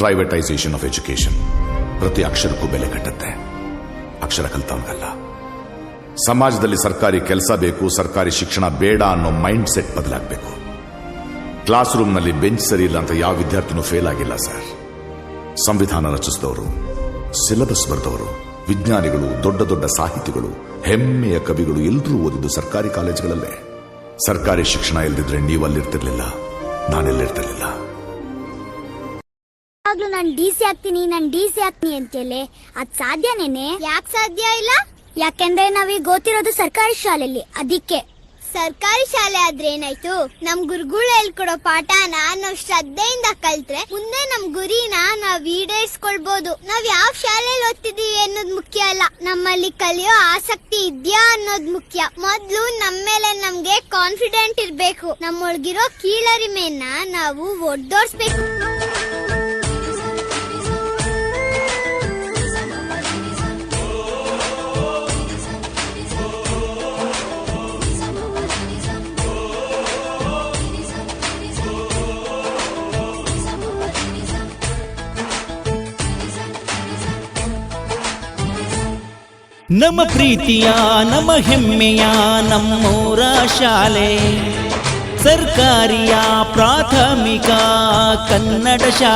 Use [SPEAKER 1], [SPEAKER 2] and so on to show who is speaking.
[SPEAKER 1] Privatisation of education ಪ್ರತಿ ಅಕ್ಷರಕ್ಕೂ ಬೆಲೆ ಕಟ್ಟುತ್ತೆ. ಅಕ್ಷರ ಕಲ್ತವನಿಗಲ್ಲ. ಸಮಾಜದಲ್ಲಿ ಸರ್ಕಾರಿ ಕೆಲಸ ಬೇಕು, ಸರ್ಕಾರಿ ಶಿಕ್ಷಣ ಬೇಡ ಅನ್ನೋ ಮೈಂಡ್ ಸೆಟ್ ಬದಲಾಗಬೇಕು. ಕ್ಲಾಸ್ ರೂಮ್ನಲ್ಲಿ ಬೆಂಚ್ ಸರಿ ಇಲ್ಲ ಅಂತ ಯಾವ ವಿದ್ಯಾರ್ಥಿನೂ ಫೇಲ್ ಆಗಿಲ್ಲ ಸರ್ ಸಂವಿಧಾನ ರಚಿಸಿದವರು ಸಿಲೆಬಸ್ ಬರೆದವರು, ವಿಜ್ಞಾನಿಗಳು, ದೊಡ್ಡ ದೊಡ್ಡ ಸಾಹಿತಿಗಳು, ಹೆಮ್ಮೆಯ ಕವಿಗಳು ಎಲ್ಲರೂ ಓದಿದ್ದು ಸರ್ಕಾರಿ ಕಾಲೇಜುಗಳಲ್ಲೇ ಸರ್ಕಾರಿ ಶಿಕ್ಷಣ ಇಲ್ದಿದ್ರೆ ನೀವಲ್ಲಿರ್ತಿರ್ಲಿಲ್ಲ, ನಾನೆಲ್ಲಿರ್ತಿರ್ಲಿಲ್ಲ.
[SPEAKER 2] ಆಗ್ಲೂ ನಾನು ಡಿ ಸಿ ಆಗ್ತೀನಿ ನಾನು ಡಿ ಸಿ ಆಗ್ತೀನಿ ಅಂತೇಳಿ. ಅದ್ ಸಾಧ್ಯನೇನೆ? ಯಾಕೆ ಸಾಧ್ಯ ಇಲ್ಲ? ಯಾಕೆಂದ್ರೆ ನಾವೀಗ ಗೊತ್ತಿರೋದು ಸರ್ಕಾರಿ ಶಾಲೆಯಲ್ಲಿ ಅದಕ್ಕೆ. ಸರ್ಕಾರಿ ಶಾಲೆ ಆದ್ರೆ ಏನಾಯ್ತು? ನಮ್ ಗುರುಗಳು ಹೇಳ್ಕೊಡೋ ಪಾಠನ ನಾವ್ ಶ್ರದ್ಧೆಯಿಂದ ಕಲ್ತ್ರೆ ಮುಂದೆ ನಮ್ ಗುರಿನ ನಾವ್ ಈಡೇರಿಸ್ಕೊಳ್ಬಹುದು ನಾವ್ ಯಾವ ಶಾಲೆಯಲ್ಲಿ ಓದ್ತಿದೀವಿ ಅನ್ನೋದು ಮುಖ್ಯ ಅಲ್ಲ. ನಮ್ಮಲ್ಲಿ ಕಲಿಯೋ ಆಸಕ್ತಿ ಇದ್ಯಾ ಅನ್ನೋದು ಮುಖ್ಯ. ಮೊದ್ಲು ನಮ್ಮ ಮೇಲೆ ನಮ್ಗೆ ಕಾನ್ಫಿಡೆಂಟ್ ಇರ್ಬೇಕು. ನಮ್ಮೊಳಗಿರೋ ಕೀಳರಿಮೆಯನ್ನ ನಾವು ಒಡ್ದೋಡ್ಸ್ಬೇಕು
[SPEAKER 3] ನಮ್ಮ ಪ್ರೀತಿಯ ನಮ್ಮ ಹೆಮ್ಮೆಯ ನಮ್ಮೂರ ಶಾಲೆ ಸರ್ಕಾರಿಯ ಪ್ರಾಥಮಿಕ ಕನ್ನಡ ಶಾಲೆ